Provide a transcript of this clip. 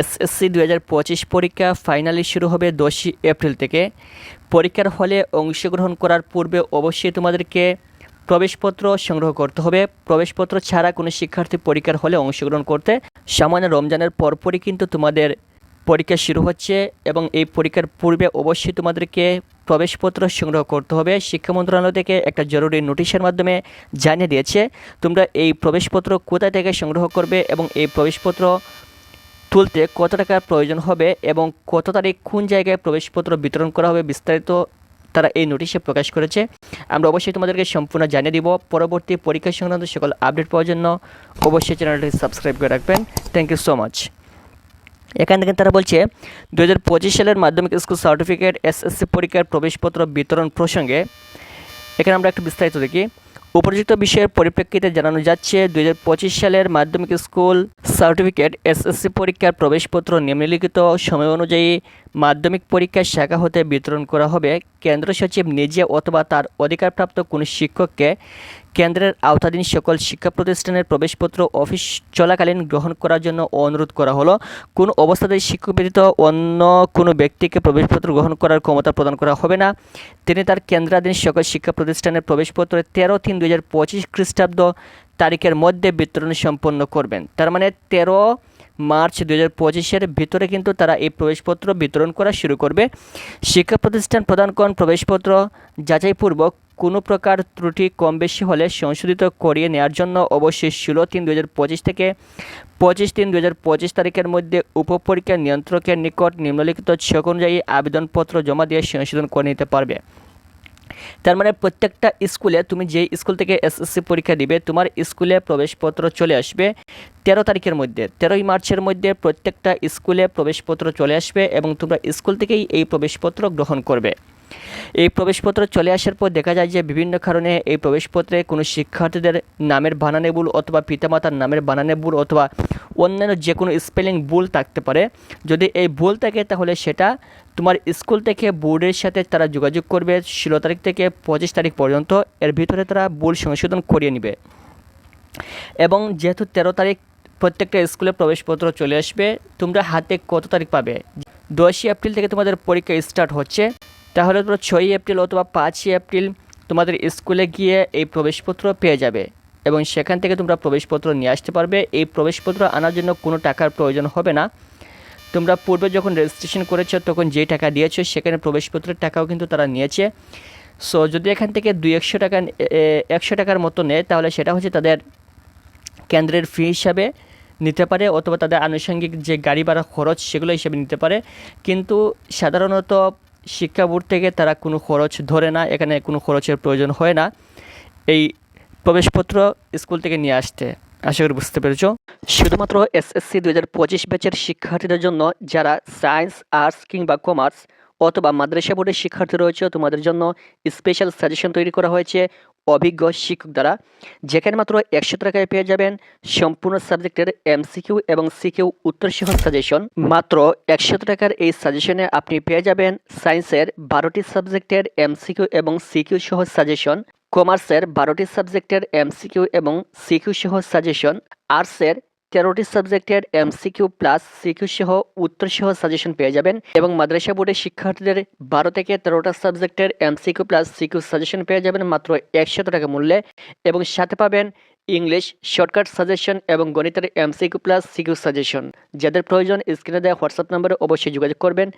SSC দু হাজার পঁচিশ পরীক্ষা ফাইনালি শুরু হবে দশই এপ্রিল থেকে। পরীক্ষার হলে অংশগ্রহণ করার পূর্বে অবশ্যই তোমাদেরকে প্রবেশপত্র সংগ্রহ করতে হবে। প্রবেশপত্র ছাড়া কোনো শিক্ষার্থী পরীক্ষার হলে অংশগ্রহণ করতে সামান্য রমজানের পরপরই কিন্তু তোমাদের পরীক্ষা শুরু হচ্ছে এবং এই পরীক্ষার পূর্বে অবশ্যই তোমাদেরকে প্রবেশপত্র সংগ্রহ করতে হবে। শিক্ষা মন্ত্রণালয় থেকে একটা জরুরি নোটিশের মাধ্যমে জানিয়ে দিয়েছে, তোমরা এই প্রবেশপত্র কোথা থেকে সংগ্রহ করবে এবং এই প্রবেশপত্র তুলতে কত টাকার প্রয়োজন হবে এবং কত তারিখ কোন জায়গায় প্রবেশপত্র বিতরণ করা হবে বিস্তারিত তারা এই নোটিশে প্রকাশ করেছে। আমরা অবশ্যই তোমাদেরকে সম্পূর্ণ জানিয়ে দিব। পরবর্তী পরীক্ষা সংক্রান্ত সকল আপডেট পাওয়ার জন্য অবশ্যই চ্যানেলটি সাবস্ক্রাইব করে রাখবেন। থ্যাংক ইউ সো মাচ এখান থেকে তারা বলছে দু হাজার পঁচিশ সালের মাধ্যমিক স্কুল সার্টিফিকেট এসএসসি পরীক্ষার প্রবেশপত্র বিতরণ প্রসঙ্গে, এখানে আমরা একটু বিস্তারিত দেখি। উপযুক্ত বিষয়ের পরিপ্রেক্ষিতে জানানো যাচ্ছে দু হাজার পঁচিশ সালের মাধ্যমিক স্কুল সার্টিফিকেট এসএসসি পরীক্ষার প্রবেশপত্র নিম্নলিখিত সময় অনুযায়ী মাধ্যমিক পরীক্ষার শাখা হতে বিতরণ করা হবে। কেন্দ্র সচিব নিজে অথবা তার অধিকারপ্রাপ্ত কোনো শিক্ষককে কেন্দ্রের আওতাধীন সকল শিক্ষা প্রতিষ্ঠানের প্রবেশপত্র অফিস চলাকালীন গ্রহণ করার জন্য অনুরোধ করা হলো। কোন অবস্থাতেই শিক্ষক ব্যতীত অন্য কোনো ব্যক্তিকে প্রবেশপত্র গ্রহণ করার ক্ষমতা প্রদান করা হবে না। তিনি তার কেন্দ্রাধীন সকল শিক্ষা প্রতিষ্ঠানের প্রবেশপত্র তেরো তিন দুই হাজার পঁচিশ খ্রিস্টাব্দ তারিখের মধ্যে বিতরণ সম্পন্ন করবেন। তার মানে তেরো মার্চ দু হাজার পঁচিশের ভিতরে কিন্তু তারা এই প্রবেশপত্র বিতরণ করা শুরু করবে। শিক্ষা প্রতিষ্ঠান প্রদানকরণ প্রবেশপত্র যাচাইপূর্বক কোনো প্রকার ত্রুটি কম বেশি হলে সংশোধিত করিয়ে নেওয়ার জন্য অবশ্যই ষোলো তিন দু পঁচিশ থেকে পঁচিশ তিন দু তারিখের মধ্যে উপপরীক্ষা নিয়ন্ত্রকের নিকট নিম্নলিখিত ছক অনুযায়ী আবেদনপত্র জমা দিয়ে সংশোধন করে নিতে পারবে। তার মানে প্রত্যেকটা স্কুলে তুমি যেই স্কুল থেকে এসএসসি পরীক্ষা দিবে, তোমার স্কুলে প্রবেশপত্র চলে আসবে তেরো তারিখের মধ্যে। তেরোই মার্চের মধ্যে প্রত্যেকটা স্কুলে প্রবেশপত্র চলে আসবে এবং তোমরা স্কুল থেকেই এই প্রবেশপত্র গ্রহণ করবে। এই প্রবেশপত্র চলে আসার পর দেখা যায় যে বিভিন্ন কারণে এই প্রবেশপত্রে কোনো শিক্ষার্থীদের নামের বানানে ভুল অথবা পিতামাতার নামের বানানে ভুল অথবা অন্যান্য যে কোনো স্পেলিং ভুল থাকতে পারে। যদি এই ভুল থাকে তাহলে সেটা তোমার স্কুল থেকে বোর্ডের সাথে তারা যোগাযোগ করবে, ষোলো তারিখ থেকে পঁচিশ তারিখ পর্যন্ত। এর ভিতরে তারা ভুল সংশোধন করিয়ে নেবে। এবং যেহেতু তেরো তারিখ প্রত্যেকটা স্কুলে প্রবেশপত্র চলে আসবে, তোমরা হাতে কত তারিখ পাবে? দশই এপ্রিল থেকে তোমাদের পরীক্ষা স্টার্ট হচ্ছে। তাহলে তোমরা ছয়ই এপ্রিল অথবা পাঁচই এপ্রিল তোমাদের স্কুলে গিয়ে এই প্রবেশপত্র পেয়ে যাবে এবং সেখান থেকে তোমরা প্রবেশপত্র নিয়ে আসতে পারবে। এই প্রবেশপত্র আনার জন্য কোনো টাকার প্রয়োজন হবে না। তোমরা পূর্বে যখন রেজিস্ট্রেশন করেছ, তখন যেই টাকা দিয়েছ, সেখানে প্রবেশপত্রের টাকাও কিন্তু তারা নিয়েছে। সো যদি এখান থেকে দুই একশো টাকা একশো টাকার মতো নেয়, তাহলে সেটা হচ্ছে তাদের কেন্দ্রের ফি হিসাবে নিতে পারে অথবা তাদের আনুষঙ্গিক যে গাড়ি ভাড়া খরচ, সেগুলো হিসেবে নিতে পারে। কিন্তু সাধারণত শিক্ষা বোর্ড থেকে তারা কোনো খরচ ধরে না, এখানে কোনো খরচের প্রয়োজন হয় না। এই প্রবেশপত্র স্কুল থেকে নিয়ে আসতে। আশা করি বুঝতে পেরেছ। শুধুমাত্র এসএসসি দু হাজার পঁচিশ ব্যাচের শিক্ষার্থীদের জন্য যারা সায়েন্স, আর্টস কিংবা কমার্স অথবা মাদ্রাসা বোর্ডের শিক্ষার্থী রয়েছে, তোমাদের জন্য স্পেশাল সাজেশন তৈরি করা হয়েছে। অভিজ্ঞ শিক্ষক দ্বারা যেখানে মাত্র একশো টাকায় পেয়ে যাবেন সম্পূর্ণ সাবজেক্টের এমসিকিউ এবং সিকিউ উত্তরসহ সাজেশন। মাত্র একশো টাকার এই সাজেশনে আপনি পেয়ে যাবেন সায়েন্সের বারোটি সাবজেক্টের এমসিকিউ এবং সিকিউ সহ সাজেশন, কমার্সের বারোটি সাবজেক্টের এমসিকিউ এবং সিকিউ সহ সাজেশন, আর্টসের তেরোটি সাবজেক্টের এমসিকিউ প্লাস সিকিউ সহ উত্তর সহ সাজেশন পেয়ে যাবেন এবং মাদ্রাসা বোর্ডের শিক্ষার্থীদের বারো থেকে তেরোটা সাবজেক্টের এমসিকিউ প্লাস সিকিউ সাজেশন পেয়ে যাবেন মাত্র একশত টাকা মূল্যে এবং সাথে পাবেন ইংলিশ শর্টকাট সাজেশন এবং গণিতের এমসিকিউ প্লাস সিকিউ সাজেশন। যাদের প্রয়োজন স্ক্রিনে দেওয়া হোয়াটসঅ্যাপ নম্বরে অবশ্যই যোগাযোগ করবেন।